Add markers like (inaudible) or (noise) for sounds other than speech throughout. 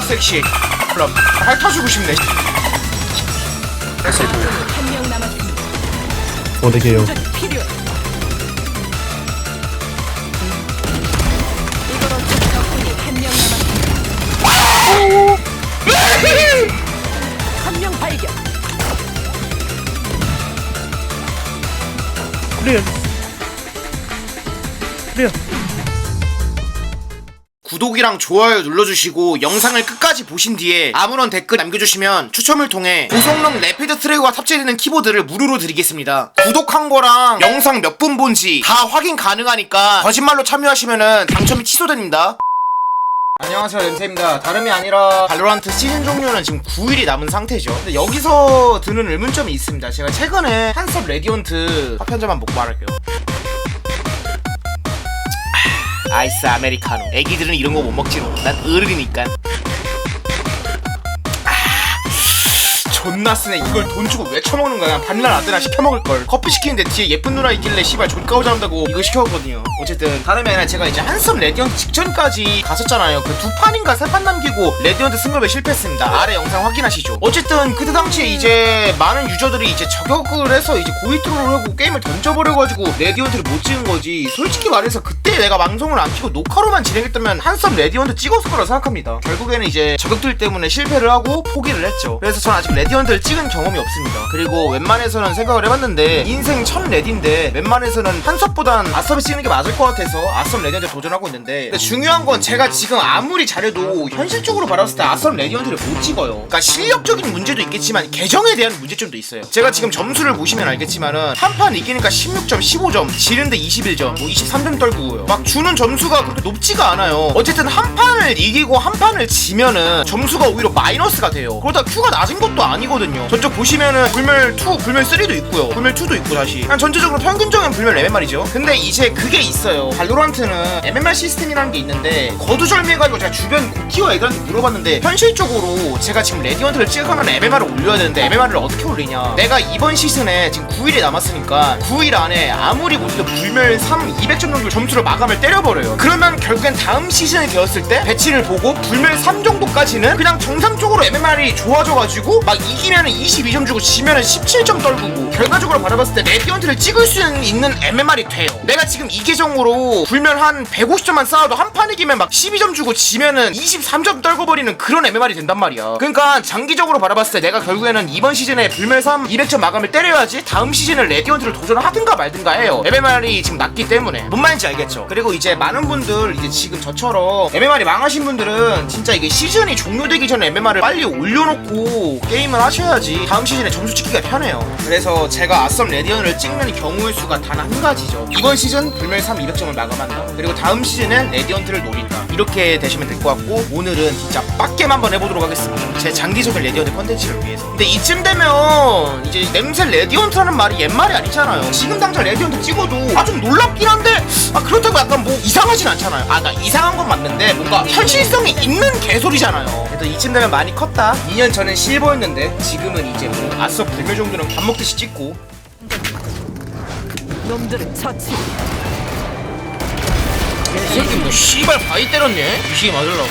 존나 섹시해 그럼 핥아주고 싶네 한명 남았습니다. 적군이 한명 남았습니다. 한 명 발견. 클리어. 클리어. 구독이랑 좋아요 눌러주시고 영상을 끝까지 보신 뒤에 아무런 댓글 남겨주시면 추첨을 통해 고성능 레피드 트랙과 탑재되는 키보드를 무료로 드리겠습니다. 구독한 거랑 영상 몇 분 본지 다 확인 가능하니까 거짓말로 참여하시면 당첨이 취소됩니다. 안녕하세요 렌세입니다. 다름이 아니라 발로란트 시즌 종료는 지금 9일이 남은 상태죠. 근데 여기서 드는 의문점이 있습니다. 제가 최근에 한섭 레디언트 잔만 먹고 말할게요 아이스 아메리카노. 애기들은 이런 거 못 먹지로 난 어른이니까 존나 쓰네. 이걸 돈 주고 왜 처먹는 거야? 바닐라 라떼나 시켜 먹을 걸. 커피 시키는데 뒤에 예쁜 누나 있길래 씨발 존까오 잘한다고 이거 시켜먹거든요. 어쨌든 다름이 아니라 제가 이제 한섬 레디언트 직전까지 갔었잖아요. 그 두 판인가 세 판 남기고 레디언트 승급에 실패했습니다. 아래 영상 확인하시죠. 어쨌든 그때 당시에 이제 많은 유저들이 이제 저격을 해서 이제 고이트로를 하고 게임을 던져버려가지고 레디언트를 못 찍은 거지. 솔직히 말해서 그때 내가 방송을 안 키고 녹화로만 진행했다면 한섬 레디언트 찍었을 거라 생각합니다. 결국에는 이제 저격들 때문에 실패를 하고 포기를 했죠. 그래서 전 아직 레디 언트를 찍은 경험이 없습니다. 그리고 웬만해서는 생각을 해봤는데 인생 첫 레디인데 웬만해서는 한섭보단 아섭을 찍는 게 맞을 것 같아서 아섭 레디언트 도전하고 있는데 중요한 건 제가 지금 아무리 잘해도 현실적으로 바라봤을 때 아섭 레디언트를 못 찍어요. 그러니까 실력적인 문제도 있겠지만 계정에 대한 문제점도 있어요. 제가 지금 점수를 보시면 알겠지만은 한 판 이기니까 16점 15점 지는데 21점 뭐 23점 떨구고요. 막 주는 점수가 그렇게 높지가 않아요. 어쨌든 한 판을 이기고 한 판을 지면은 점수가 오히려 마이너스가 돼요. 그러다 Q가 낮은 것도 아니 거든요. 저쪽 보시면은 불멸 2 불멸 3도 있고요. 불멸 2도 있고 다시. 그냥 전체적으로 평균적인 불멸 MMR이죠. 근데 이제 그게 있어요. 발로란트는 MMR 시스템이라는 게 있는데 거두절미해가지고 제가 주변 고티어 애들한테 물어봤는데 현실적으로 제가 지금 레디언트를 찍으면 MMR을 올려야 되는데 MMR을 어떻게 올리냐. 내가 이번 시즌에 지금 9일이 남았으니까 9일 안에 아무리 못해도 불멸 3 200점 정도 점수로 마감을 때려버려요. 그러면 결국엔 다음 시즌이 되었을 때 배치를 보고 불멸 3 정도까지는 그냥 정상적으로 MMR이 좋아져가지고 막 이기면은 22점 주고 지면은 17점 떨구고 결과적으로 바라봤을 때 레디언트를 찍을 수 있는 MMR이 돼요. 내가 지금 이 계정으로 불멸 한 150점만 쌓아도 한 판 이기면 막 12점 주고 지면은 23점 떨궈버리는 그런 MMR이 된단 말이야. 그러니까 장기적으로 바라봤을 때 내가 결국에는 이번 시즌에 불멸 3 200점 마감을 때려야지 다음 시즌에 레디언트를 도전을 하든가 말든가 해요. MMR이 지금 낮기 때문에. 뭔 말인지 알겠죠? 그리고 이제 많은 분들 이제 지금 저처럼 MMR이 망하신 분들은 진짜 이게 시즌이 종료되기 전에 MMR을 빨리 올려놓고 게임을 하셔야지. 다음 시즌에 점수 찍기가 편해요. 그래서 제가 아썸 레디언을 찍는 경우의 수가 단 한 가지죠. 이번 시즌 불멸 3 200점을 마감한다. 그리고 다음 시즌엔 레디언트를 노린다. 이렇게 되시면 될 것 같고 오늘은 진짜 빡겜 한번 해보도록 하겠습니다. 제 장기적인 레디언트 컨텐츠를 위해서. 근데 이쯤 되면 이제 냄새 레디언트라는 말이 옛말이 아니잖아요. 지금 당장 레디언트 찍어도 아 좀 놀랍긴 한데 아 그렇다고 약간 뭐 이상하진 않잖아요 아나 이상한 건 맞는데 뭔가 현실성이 있는 개소리잖아요 그래도 이쯤 되면 많이 컸다 2년 전엔 실버였는데 지금은 이제 뭐 아싸 불멸 정도는 밥 먹듯이 찍고 놈들을 처치. 이 새끼 뭐 씨발 바위 때렸네? 유식이 맞으려고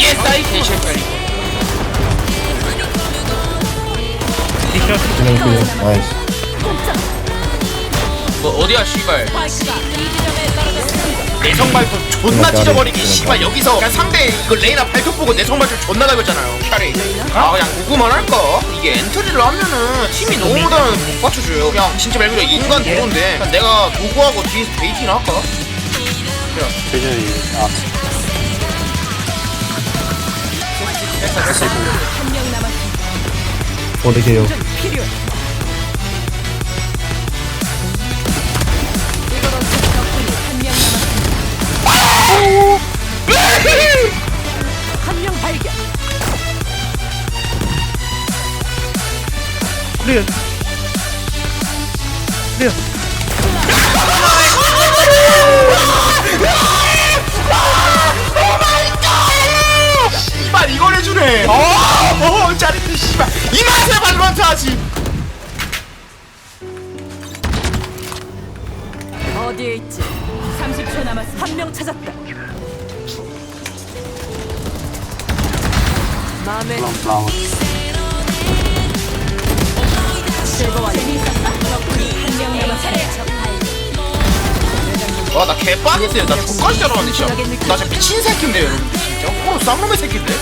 예 사이트 쉐빨리 그냥 클리어. 나이스. 뭐 어디야 씨발 파이크가 이 지점에 떨어졌습니다. 내성 발톱 존나 찢어버리기 씨발 여기서 그냥 상대 이거 레이나 발톱 보고 내성 발톱 존나 달렸잖아요 캐리 아 그냥 누구만 할까? 이게 엔트리를 하면은 팀이 너무보다는 못 받쳐줘요 그냥 진짜 말 그대로 인간 도로인데 그냥 내가 도구하고 뒤에서 베이팅을 할까? 됐어 됐어 한명 남았습니다. 어디게요? 적 필요 클리어. 씨발 이걸 해주네 어, 어 짜릿해 씨발 이 맛에 발로란트 하지 어디에 있지? 30초 남았습니다. 한 명 찾았다. 마음에 와 나 개빡인데요. 나 X까지 잘하는데 진짜 나 진짜 미친 새끼인데 여러분. 진짜? 호로 쌍놈의 새끼인데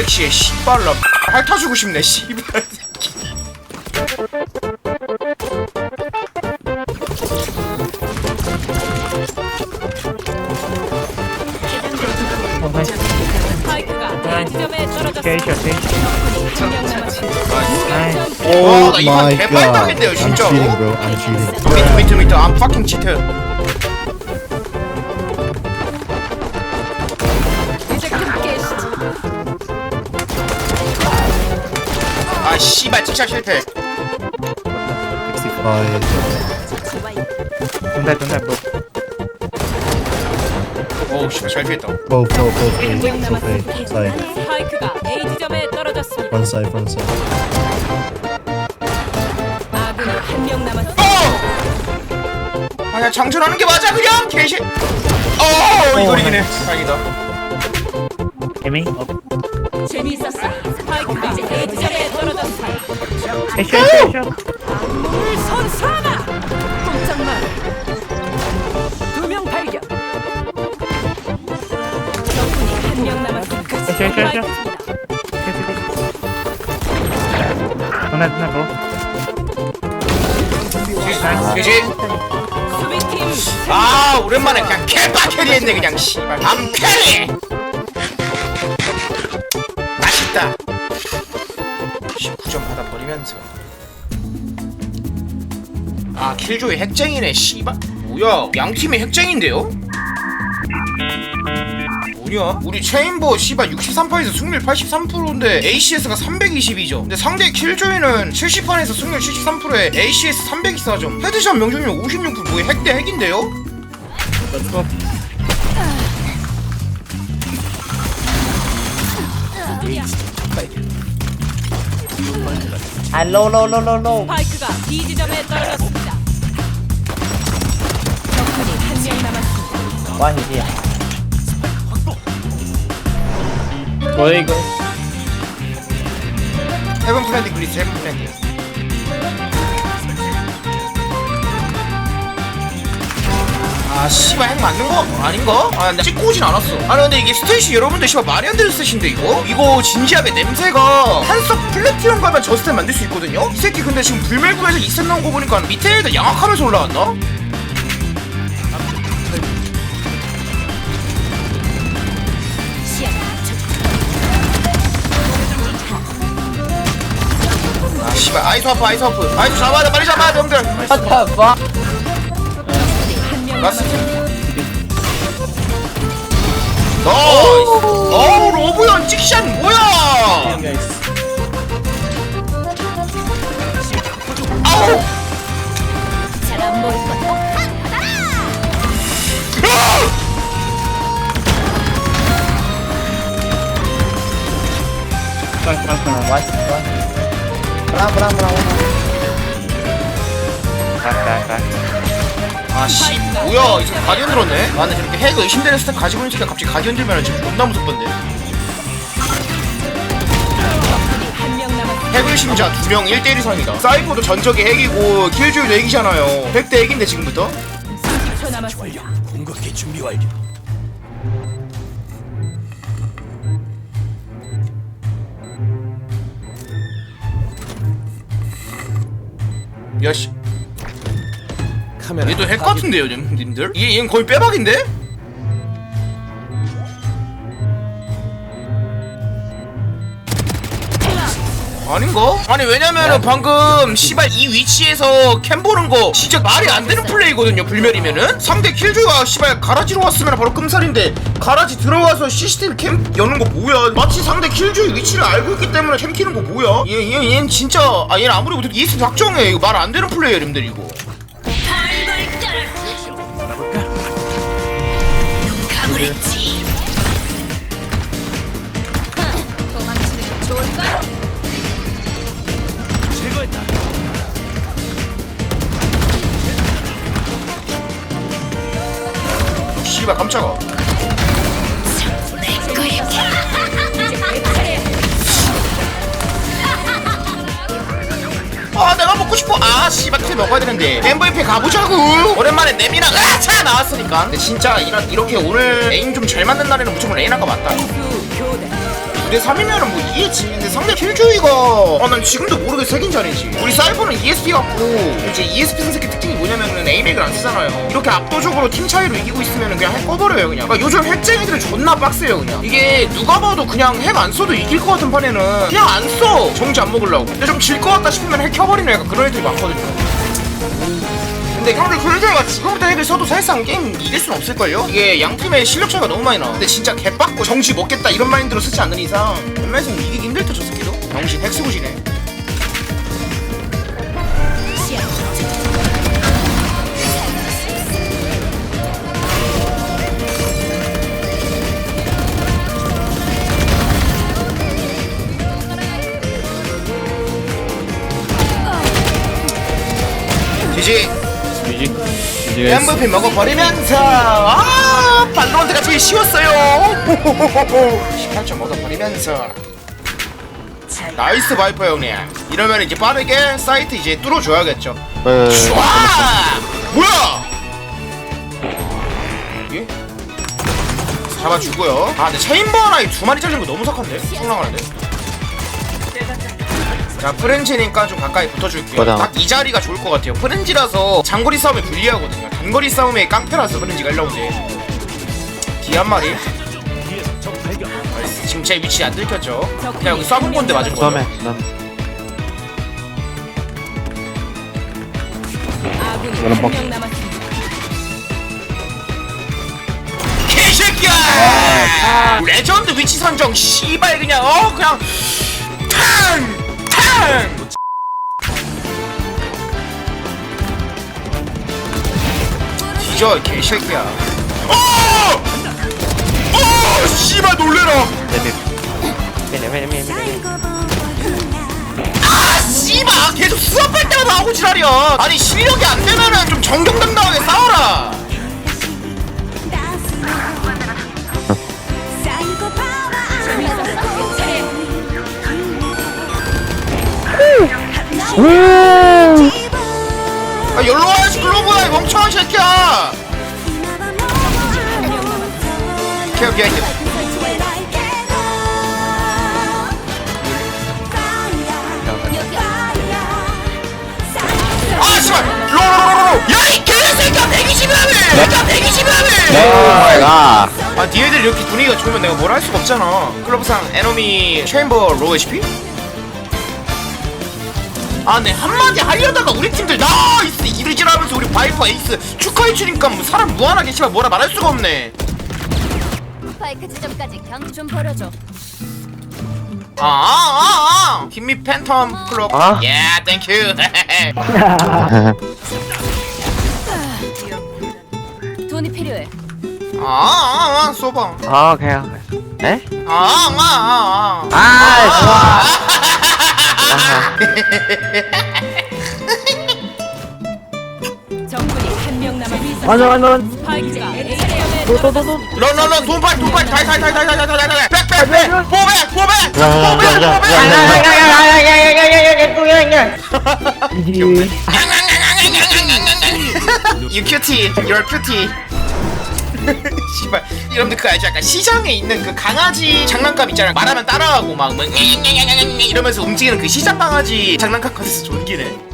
섹시해 씨발라 핥아주고 싶네 씨발. I'm 진짜로. cheating, bro. I'm cheating. 미트 미트 미트 I'm fucking cheater 씨발 직샷 실패 65. Don't die, don't die, bro. 어우 씨발 잘 피했다 Both, both, both A. Both A. Side. 파이크가 A 지점에 떨어졌습니다. Front side, front side. 아군이 한 명 남았습니다. 어! 아야 장전하는 게 맞아 그냥 개시 어 이걸 이기네 다행이다 Aiming. Up. 재미있었어. 파이크가 이제 A 지점에 물. 꼼짝 마. 두명 발견. 적군이 한 명 남았습니다. 그지? 수비팀 아 오랜만에 그냥 개빡 캐리했네 그냥 씨발 암 캐리 맛있다 19점 받아버리면서. 아 킬조이 핵쟁이네 씨발. 뭐야 양팀이 핵쟁인데요? 뭐냐? 우리 체인버 씨발 63판에서 승률 83%인데 ACS가 322점 근데 상대 킬조이는 70판에서 승률 73%에 ACS 324점 헤드샷 명중률 56% 뭐야 핵대 핵인데요? Ah, low. 파이크가 B 지점에 떨어졌습니다. 적군이 한 명 남았습니다. Go, there you go. 헤븐 플랜드 그리스 헤븐 플랜드 아 씨발 핵 맞는 거 아닌가? 아 나 찍고 오진 않았어 아니 근데 이게 스테이시 여러분들 씨발 말이 안 되는 스탯인데 이거? 이거 진지하게 냄새가 한석 플래티넘 가면 저 스탯 만들 수 있거든요? 이 새끼 근데 지금 불멸구에서 이스텝 나온 거 보니까 밑에 애들 양악하면서 올라왔나? 아 씨발 아이스 하프 아이스 하프 아이스 잡아야 돼 빨리 잡아야 돼 형들 What the? 남았습니다. 나이스 어우 로브연 찍샷 뭐야 아우 잘안 보일 것 Front, front, front. What? What? Bravo, 아씨. 뭐야 이제 가디언 들었네? 아 근데 저렇게 핵 의심되는 스텝 가지고 있는 새끼가 갑자기 가디언 들면 지금 존나 무섭던데. 한명 남았습니다. 핵 의심자 2명 1대1 이상이다. 사이퍼도 전적이 핵이고 킬조이도 핵이잖아요. 100대 핵인데 지금부터? 30초 남았습니다. 야씨 얘도 핵 같은데요 님- 님들? 얘, 얘는 거의 빼박인데? 아닌가? 아니 왜냐면은 방금 씨발 이 위치에서 캠 보는 거 진짜 말이 안 되는 플레이거든요 불멸이면은? 상대 킬조가 씨발 가라지로 왔으면 바로 끔살인데 가라지 들어가서 CCTV 캠 여는 거 뭐야? 마치 상대 킬조의 위치를 알고 있기 때문에 캠 키는 거 뭐야? 얘, 얘, 얘는 진짜 아 얘는 아무리 못해도 ES 작정해. 이거 말 안 되는 플레이야 여러분들 이거 필. 도망치는 게 좋을까? 제거했다. 씨발 깜짝아. 씨발 킬 먹어야 되는데. MVP 가보자고 오랜만에 내미랑 아차 나왔으니까. 근데 진짜 이런, 이렇게 오늘 에임 좀 잘 맞는 날에는 무조건 레인 한거 맞다 9대 3이면은 뭐 이해지 근데 상대 킬조이가 아난 지금도 모르게 색인지 아닌지. 우리 사이버는 ESP 같고 이제 ESP 선생의 특징이 뭐냐면은 에이맥을 안 쓰잖아요. 이렇게 압도적으로 팀 차이로 이기고 있으면은 그냥 핵 꺼버려요 그냥. 그러니까 요즘 핵쟁이들은 존나 빡세요 그냥. 이게 누가 봐도 그냥 핵 안 써도 이길 것 같은 판에는 그냥 안써! 정지 안 먹으려고. 근데 좀 질 것 같다 싶으면 핵 켜버리는 약간 그런 애들이 많거든요 근데 형들 킬조이가 지금부터 핵을 써도 사실상 게임 이길 순 없을걸요? 이게 양 팀의 실력 차이가 너무 많이 나. 근데 진짜 개빡고 정지 먹겠다 이런 마인드로 쓰지 않는 이상 웬만해서는 이기기 힘들 듯저 새끼도. 정신 핵 쓰고 지네. 지지 MVP 먹어버리면서. 아 발로란트가 제일 쉬웠어요. 18점 먹어버리면서. 나이스 바이퍼 형님. 이러면 이제 빠르게 사이트 이제 뚫어줘야겠죠. 좋아! 뭐야? 예? 잡아주고요. 아 근데 체인버 하나에 두 마리 잘린 거 너무 sak한데? 성랑하는데 자 프렌지니까 좀 가까이 붙어줄게요. 맞아. 딱 이 자리가 좋을 것 같아요. 프렌지라서 장거리 싸움에 불리하거든요. 단거리 싸움에 깡패라서 프렌지가 일라운데 뒤한 마리. 나이스. 지금 제 위치 안 들켰죠? 그냥 여기 쏴본 건데 맞은 거예요. 처음에 난. 아군이 한 명 남았습니다. 개새끼야! 레전드 위치 선정 씨발 그냥 어 그냥 뒤져 개새끼야 어! 어! 씨발 놀래라 아 씨발 계속 수업할 때마다 하고 지랄이야 아니 실력이 안 되면은 좀 정정당당하게 싸워 아 열로 와야지 글로브야 이 멍청한 새끼야. 오케이 오케이 오케이. 아 씨발. 로로로로로. 야이 개새끼야 120이라며. 야 120이라며. 아 니네들 이렇게 분위기가 좋으면 내가 뭘 할 수가 없잖아. 클럽상 에너미 체인버 로우 HP? 아네 한마디 하려다가 우리 팀들 나이스 이르지라면서 우리 바이퍼 에이스 축하해주니까 뭐 사람 무한하게 씨발 뭐라 말할 수가 없네 스파이크 지점까지 경좀 버려줘. 아아아아 힘미 팬텀 클럽 아. 예 땡큐 돈이 필요해. 아아아 쏘봐 아 그냥 에? 아아아아 아 좋아 정군이 한 명 남았습니다. 맞아 맞아 스파이크가 A점에 런런런 돈발 돈발 달달달달달달달달 백백백 포백 포백 You cutie, you're cutie. (laughs) 씨발 여러분들 그 알죠? 약간 시장에 있는 그 강아지 장난감 있잖아요. 말하면 따라하고 막뭐 이러면서 움직이는 그 시장 강아지 장난감 같아서 존기네.